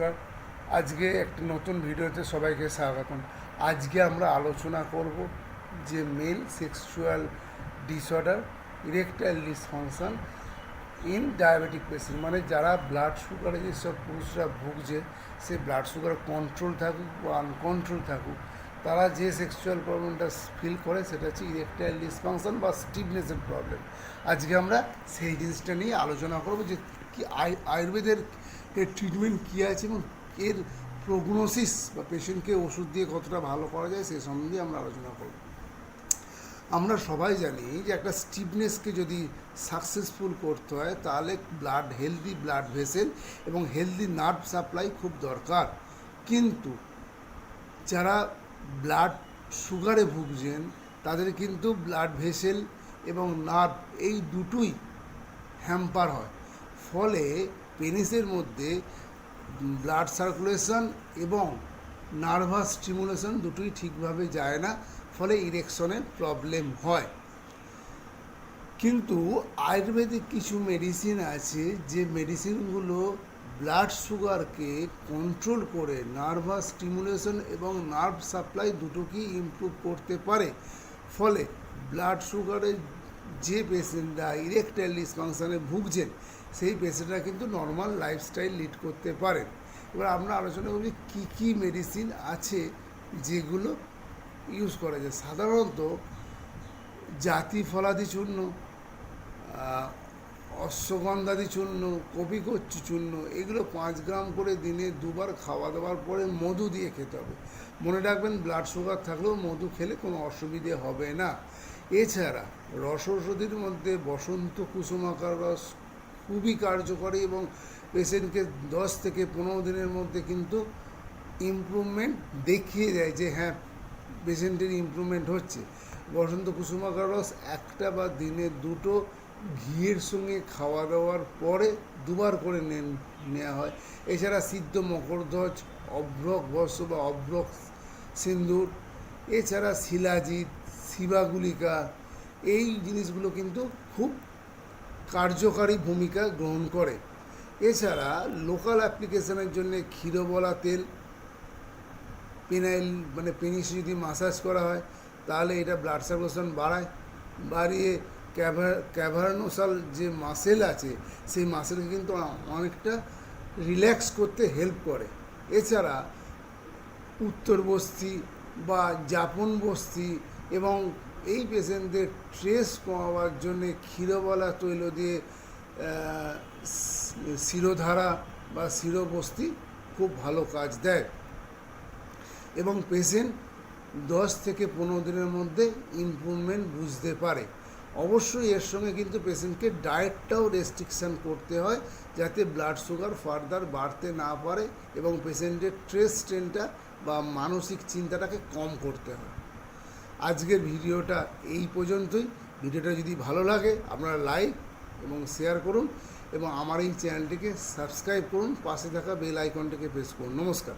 নমস্কার। আজকে একটি নতুন ভিডিওতে সবাইকে স্বাগতম। আজকে আমরা আলোচনা করব যে male sexual disorder, erectile dysfunction in diabetic patient মানে যারা ব্লাড সুগারে যেসব পুরুষরা ভুগছে, সে ব্লাড সুগার কন্ট্রোল থাকুক বা আনকন্ট্রোল থাকুক তারা যে সেক্সুয়াল প্রবলেমটা ফিল করে, সেটা হচ্ছে ইরেকটাইল ডিসফাংশন বা স্টিফনেসের প্রবলেম আজকে আমরা সেই জিনিসটা নিয়ে আলোচনা করব যে কি আয়- আয়ুর্বেদের ট্রিটমেন্ট কী আছে এবং এর প্রগনোসিস বা পেশেন্টকে ওষুধ দিয়ে কতটা ভালো করা যায়, সে সম্বন্ধে আমরা আলোচনা করব। আমরা সবাই জানি যে একটা স্টিফনেসকে যদি সাকসেসফুল করতে হয়, তাহলে ব্লাড হেলদি ব্লাড ভেসেল এবং হেলদি নার্ভ সাপ্লাই খুব দরকার। কিন্তু যারা ব্লাড সুগারে ভুগছেন, তাদের কিন্তু ব্লাড ভেসেল এবং নার্ভ এই দুটোই হ্যাম্পার হয়। ফলে পেনিসের মধ্যে ব্লাড সার্কুলেশন এবং নার্ভাস স্টিমুলেশন দুটোই ঠিকভাবে যায় না, ফলে ইরেকশনের প্রবলেম হয়। কিন্তু আয়ুর্বেদিক কিছু মেডিসিন আছে, যে মেডিসিনগুলো ব্লাড সুগারকে কন্ট্রোল করে নার্ভাস স্টিমুলেশন এবং নার্ভ সাপ্লাই দুটোকেই ইমপ্রুভ করতে পারে। ফলে ব্লাড সুগারের যে পেশেন্টরা ইরেকটাইল ডিসফাংশনে ভুগছেন, সেই পেশেন্টরা কিন্তু নর্মাল লাইফস্টাইল লিড করতে পারেন। এবার আমরা আলোচনা করি কী কী মেডিসিন আছে যেগুলো ইউজ করা যায়। সাধারণত জাতি ফলাদি চূর্ণ অশ্বগন্ধাদি চূর্ণ, কপিকচ্ছি চূর্ণ, এগুলো পাঁচ গ্রাম করে দিনে দুবার খাওয়া দাওয়ার পরে মধু দিয়ে খেতে হবে। মনে রাখবেন ব্লাড সুগার থাকলেও মধু খেলে কোনো অসুবিধে হবে না। এছাড়া রস ঔষধির মধ্যে বসন্ত কুসুমাকার রস খুবই কার্যকরী এবং পেশেন্টকে দশ থেকে পনেরো দিনের মধ্যে কিন্তু ইমপ্রুভমেন্ট দেখিয়ে দেয় যে হ্যাঁ পেশেন্টের ইমপ্রুভমেন্ট হচ্ছে। বসন্ত কুসুমাকার রস একটা বা দিনে দুটো ঘিয়ের সঙ্গে খাওয়া দাওয়ার পরে দুবার করে নেওয়া হয়। এছাড়া সিদ্ধ মকরধ্বজ, অভ্রক বর্ষ বা অভ্রক সিন্দুর, এছাড়া শিলাজিৎ, শিবাগুলিকা, এই জিনিসগুলো কিন্তু খুব কার্যকারী ভূমিকা গ্রহণ করে। এছাড়া লোকাল অ্যাপ্লিকেশনের জন্য ক্ষীরবলা তেল পেনাইল মানে পেনিস যদি মাসাজ করা হয়, তাহলে এটা ব্লাড সার্কুলেশন বাড়ায়, বাড়িয়ে ক্যাভারনোসাল যে মাসেল আছে, সেই মাসেলকে কিন্তু অনেকটা রিল্যাক্স করতে হেল্প করে। এছাড়া উত্তর বস্তি বা জাপন বস্তি এবং এই পেশেন্টদের ট্রেস কমাবার জন্যে ক্ষীরবলা তৈল দিয়ে শিরোধারা বা শিরোবস্তি খুব ভালো কাজ দেয়। এবং পেশেন্ট দশ থেকে পনেরো দিনের মধ্যে ইমপ্রুভমেন্ট বুঝতে পারে। অবশ্যই এর সঙ্গে কিন্তু পেশেন্টকে ডায়েটটাও রেস্ট্রিকশান করতে হয়, যাতে ব্লাড সুগার ফার্দার বাড়তে না পারে এবং পেশেন্টের স্ট্রেস স্ট্রেনটা বা মানসিক চিন্তাটাকে কম করতে হয়। আজকের ভিডিওটা এই পর্যন্তই। ভিডিওটা যদি ভালো লাগে, আপনারা লাইক এবং শেয়ার করুন এবং আমার এই চ্যানেলটিকে সাবস্ক্রাইব করুন। পাশে থাকা বেল আইকনটিকে প্রেস করুন। নমস্কার।